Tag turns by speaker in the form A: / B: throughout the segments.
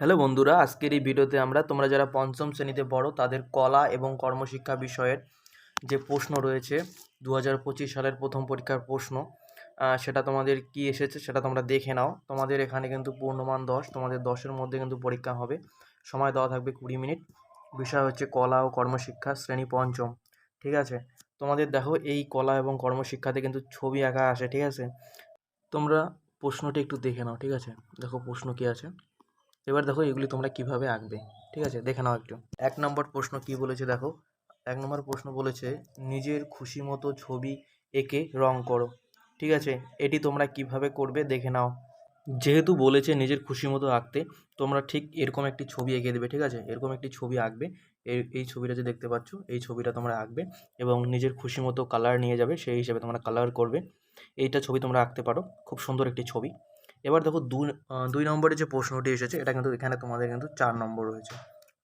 A: Hello বন্ধুরা, আজকের এই ভিডিওতে আমরা তোমরা যারা পঞ্চম শ্রেণীতে পড়ো, তাদের কলা এবং কর্মশিক্ষা বিষয়ের যে প্রশ্ন রয়েছে দু হাজার পঁচিশ সালের প্রথম পরীক্ষার প্রশ্ন সেটা তোমাদের কি এসেছে সেটা তোমরা দেখে নাও। তোমাদের এখানে কিন্তু পূর্ণমান দশ, তোমাদের দশের মধ্যে কিন্তু পরীক্ষা হবে। সময় দেওয়া থাকবে কুড়ি মিনিট। বিষয় হচ্ছে কলা ও কর্মশিক্ষা, শ্রেণি পঞ্চম, ঠিক আছে? তোমাদের দেখো, এই কলা এবং কর্মশিক্ষাতে কিন্তু ছবি আঁকা আসে, ঠিক আছে? তোমরা প্রশ্নটি একটু দেখে নাও, ঠিক আছে? দেখো প্রশ্ন কি আছে। এবার দেখো এগুলি তোমরা কীভাবে আঁকবে, ঠিক আছে? দেখে নাও একটু। এক নম্বর প্রশ্ন কি বলেছে দেখো? এক নম্বর প্রশ্ন বলেছে, নিজের খুশি মতো ছবি এঁকে রং করো, ঠিক আছে? এটি তোমরা কীভাবে করবে দেখে নাও। যেহেতু বলেছে নিজের খুশি মতো আঁকতে, তোমরা ঠিক এরকম একটি ছবি এঁকে দেবে, ঠিক আছে? এরকম একটি ছবি আঁকবে, এই এই ছবিটা যে দেখতে পাচ্ছ, এই ছবিটা তোমরা আঁকবে এবং নিজের খুশি মতো কালার নিয়ে যাবে, সেই হিসেবে তোমরা কালার করবে। এইটা ছবি তোমরা আঁকতে পারো, খুব সুন্দর একটি ছবি। এবার দেখো দুই দুই নম্বরে যে প্রশ্নটি এসেছে, এটা কিন্তু এখানে তোমাদের কিন্তু চার নম্বর রয়েছে,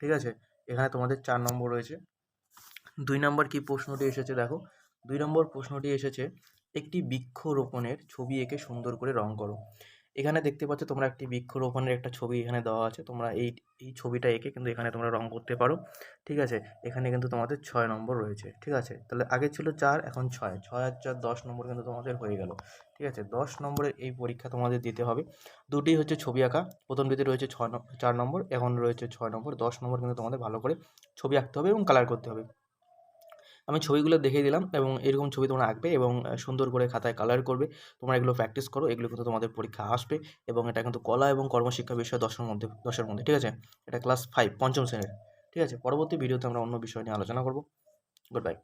A: ঠিক আছে? এখানে তোমাদের চার নম্বর রয়েছে। দুই নম্বর কি প্রশ্নটি এসেছে দেখো? দুই নম্বর প্রশ্নটি এসেছে, একটি বৃক্ষরোপণের ছবি এঁকে সুন্দর করে রং করো। এখানে দেখতে পাচ্ছ তোমরা একটি বৃক্ষরোপণের একটা ছবি এখানে দেওয়া আছে। তোমরা এই এই ছবিটা এঁকে কিন্তু এখানে তোমরা রং করতে পারো। ঠিক আছে? এখানে কিন্তু তোমাদের ছয় নম্বর রয়েছে। ঠিক আছে? তাহলে আগে ছিল চার, এখন ছয়। ছয় আর চার দশ নম্বর কিন্তু তোমাদের হয়ে গেল। ঠিক আছে? দশ নম্বরের এই পরীক্ষা তোমাদের দিতে হবে। দুটি হচ্ছে ছবি আঁকা। প্রথম প্রথমটিতে রয়েছে ছয় চার নম্বর, এখন রয়েছে ছয় নম্বর। দশ নম্বর কিন্তু তোমাদের ভালো করে ছবি আঁকতে হবে এবং কালার করতে হবে। আমি ছবিগুলো দেখিয়ে দিলাম এবং এরকম ছবি তোমরা আঁকবে এবং সুন্দর করে খাতায় কালার করবে। তোমরা এগুলো প্র্যাকটিস করো, এগুলো কিন্তু তোমাদের পরীক্ষা আসবে এবং এটা কিন্তু কলা এবং কর্মশিক্ষা বিষয় দশের মধ্যে দশের মধ্যে, ঠিক আছে? এটা ক্লাস ফাইভ পঞ্চম শ্রেণির, ঠিক আছে? পরবর্তী ভিডিওতে আমরা অন্য বিষয় নিয়ে আলোচনা করব। Good bye